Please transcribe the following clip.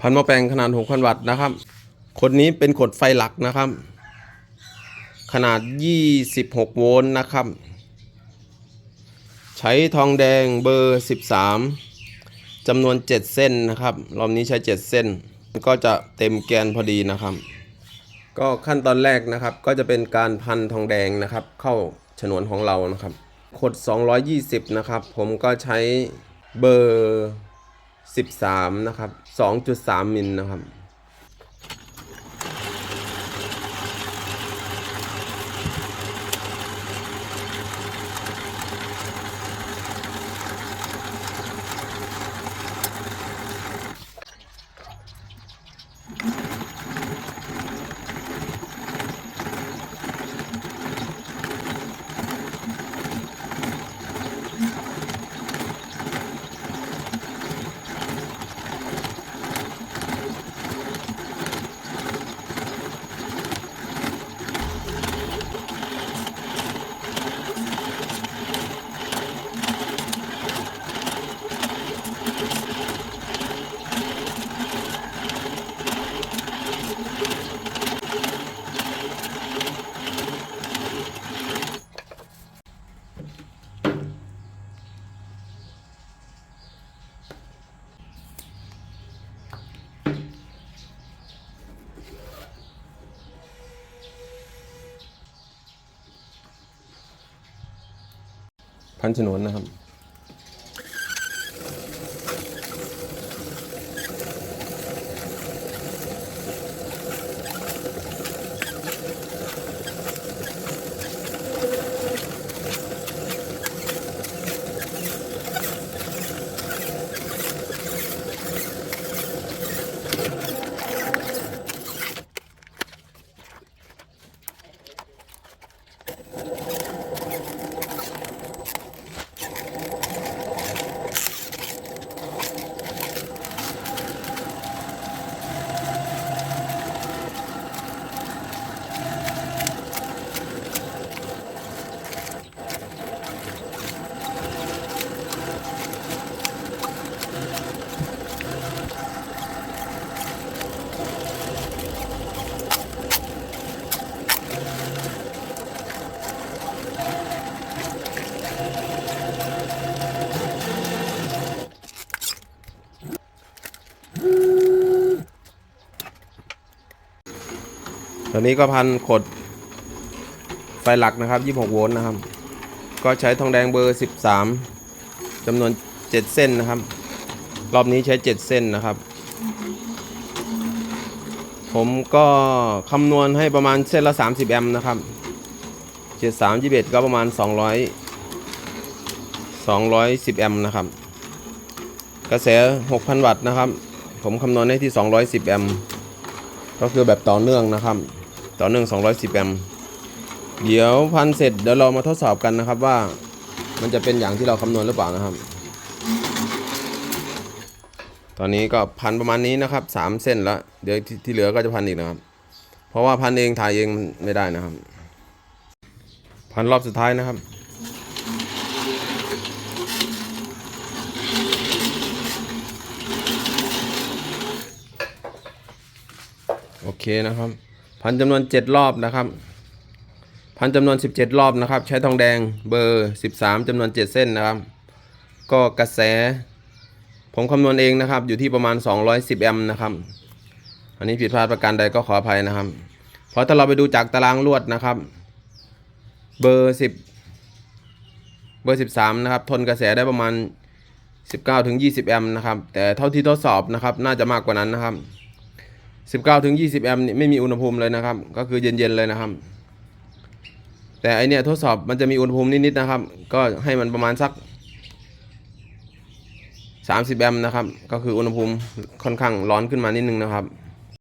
พันหม้อแปลงขนาด 6,000 วัตต์นะครับ ขดนี้เป็นขดไฟหลักนะครับ ขนาด 26 โวลต์นะครับ ใช้ทองแดงเบอร์ 13จำนวน 7 เส้นนะครับ รอบนี้ใช้ 7 เส้น ก็จะเต็มแกนพอดีนะครับ ก็ขั้นตอนแรกนะครับ ก็จะเป็นการพันทองแดงนะครับ เข้าฉนวนของเรานะครับ ขด 220 นะครับ ผมก็ใช้เบอร์ 13 นะครับ 2.3 มิลนะครับ พันฉนวนนะครับ ตอนนี้ก็พันขดไฟหลักนะครับ 26 โวลต์นะครับ ก็ใช้ทองแดงเบอร์ 13จำนวน 7 เส้นนะครับ รอบนี้ใช้ 7 เส้นนะครับ ผมก็คำนวณให้ประมาณเส้นละ 30 แอมป์นะครับ73 21ก็ประมาณ 200 210 แอมป์นะครับ กระแส 6,000 วัตต์นะครับ ผมคำนวณให้ที่ 210 แอมป์ก็คือแบบต่อเนื่องนะครับ ต่อเนื่อง210 แอมป์เดี๋ยวพันเสร็จเดี๋ยวเรามาทดสอบกันนะครับว่ามันจะเป็นอย่างที่เราคำนวณหรือเปล่านะครับ ตอนนี้ก็พันประมาณนี้นะครับ 3 เส้นแล้ว เดี๋ยวทที่เหลือก็จะพันอีกนะครับ เพราะว่าพันเองถ่ายเองไม่ได้นะครับ พันรอบสุดท้ายนะครับโอเคนะครับ พันจำนวน7รอบนะครับ พันจำนวน17รอบนะครับ ใช้ทองแดงเบอร์13จำนวน7เส้นนะครับ ก็กระแส ผมคำนวณเองนะครับ อยู่ที่ประมาณ210แอมป์นะครับ อันนี้ผิดพลาดประการใดก็ขออภัยนะครับ เพราะถ้าเราไปดูจากตารางลวดนะครับ เบอร์10เบอร์13นะครับ ทนกระแสได้ประมาณ19ถึง20 แอมป์นะครับ แต่เท่าที่ทดสอบนะครับ น่าจะมากกว่านั้นนะครับ 19ถึง20 แอมป์นี่ไม่มีอุณหภูมิเลยนะครับ ก็คือเย็นๆเลยนะครับ แต่ไอเนี้ยทดสอบมันจะมีอุณหภูมินิดๆนะครับ ก็ให้มันประมาณสัก 30 แอมป์นะครับ ก็คืออุณหภูมิค่อนข้างร้อนขึ้นมานิดนึงนะครับ